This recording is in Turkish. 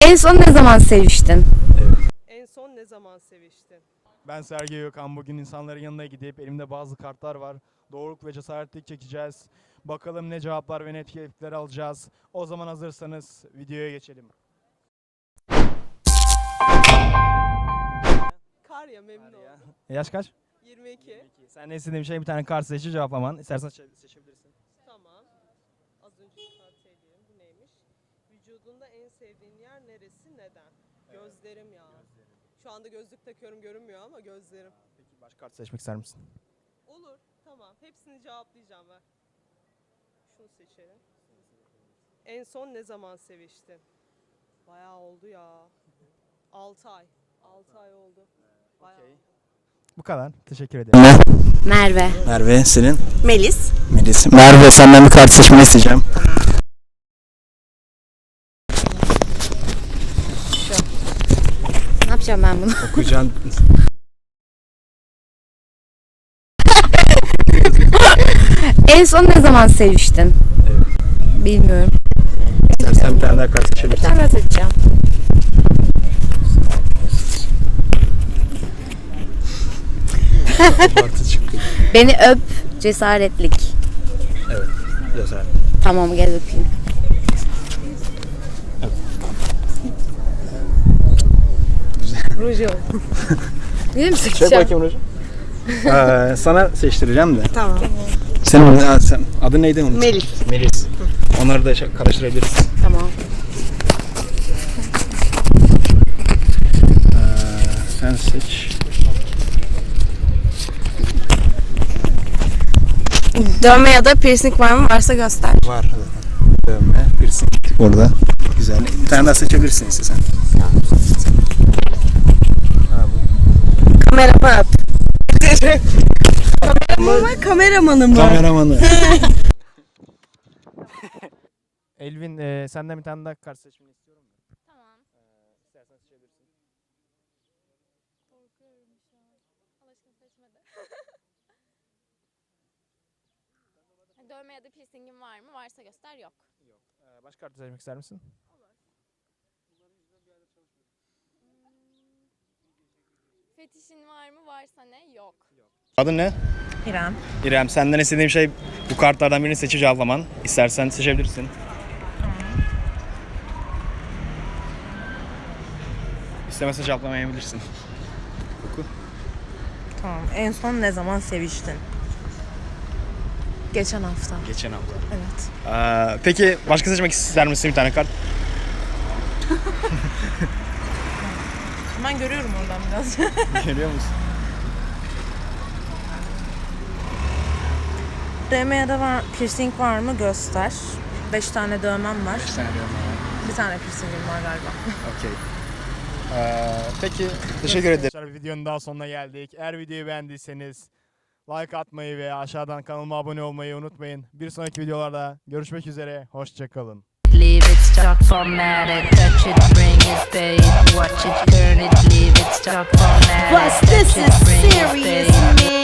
En son ne zaman seviştin? En son ne zaman seviştin? Ben Sergey Gökhan. Bugün insanların yanına gidip elimde bazı kartlar var. Doğruluk ve cesaretlik çekeceğiz. Bakalım ne cevaplar ve ne tepkiler alacağız. O zaman hazırsanız videoya geçelim. Kar ya memnun oldum. Yaş kaç? 22. Sen ne istediğin bir şey bir tane kart seçip cevaplaman. İstersen seçe- seçebilirsin. Tamam. Az önce kartı. Bu neymiş? Vücudunda en sevdiğin yer neresi? Neden? Gözlerim ya. Şu anda gözlük takıyorum görünmüyor ama gözlerim. Peki başka kart seçmek ister misin? Olur. Tamam. Hepsini cevaplayacağım ver. Şunu seçelim. En son ne zaman seviştin? Bayağı oldu ya. 6 ay. 6 ay oldu. Bayağı. Bu kadar. Teşekkür ederim. Merve. Merve senin. Melis. Melis. Merve senden bir kart seçmeni isteyeceğim. Ne yapacağım ben bunu? Okuyacaksın. En son ne zaman seviştin? Bilmiyorum. İstersen bir tane daha kart Bir seçebilirsin. tane çıktı. Beni öp, cesaretlik. Evet. Güzel. Tamam gel öpeyim. Ruj yok. Yine mi Çek sıkacağım? bakayım Rocu. Ee, sana seçtireceğim de. Tamam. Senin adın, sen, adın neydi unuttum. Melis. Melis. Onları da şey- karıştırabiliriz. Tamam. Ee, sen seç. Dövme ya da piercing var mı? Varsa göster. Var zaten. Dövme, piercing. Orada. Güzel. Bir tane daha seçebilirsin istesen. Ha, bu. Kamerama öp. Kameramanı kameramanı mı? Kameramanı. Elvin e, senden bir tane daha kart seçmeni istiyorum. da. Tamam. İstersen seçebilirsin. Korkuyorum şu an. Alaşkın seçmedi. Dövme ya da piercingin var mı? Varsa göster yok. Ee, başka kart seçmek ister misin? Fetişin var mı? Varsa ne? Yok. Adın ne? İrem. İrem senden istediğim şey bu kartlardan birini seçip cevaplaman. İstersen seçebilirsin. İstemezsen cevaplamayabilirsin. Tamam. En son ne zaman seviştin? Geçen hafta. Geçen hafta. Evet. Ee, peki başka seçmek ister misin bir tane kart? Ben görüyorum oradan biraz. Geliyor musun? Dövme ya da var, piercing var mı? Göster. Beş tane dövmem var. tane Bir tane piercingim var galiba. Okey. Ee, peki teşekkür ederim. Videonun daha sonuna geldik. Eğer videoyu beğendiyseniz like atmayı ve aşağıdan kanalıma abone olmayı unutmayın. Bir sonraki videolarda görüşmek üzere. Hoşçakalın. Leave it stuck formatted. Touch it, bring it, fade. Watch it, turn it, leave it stuck formatted. Plus, this Touch it, is bring it, serious, fade. man.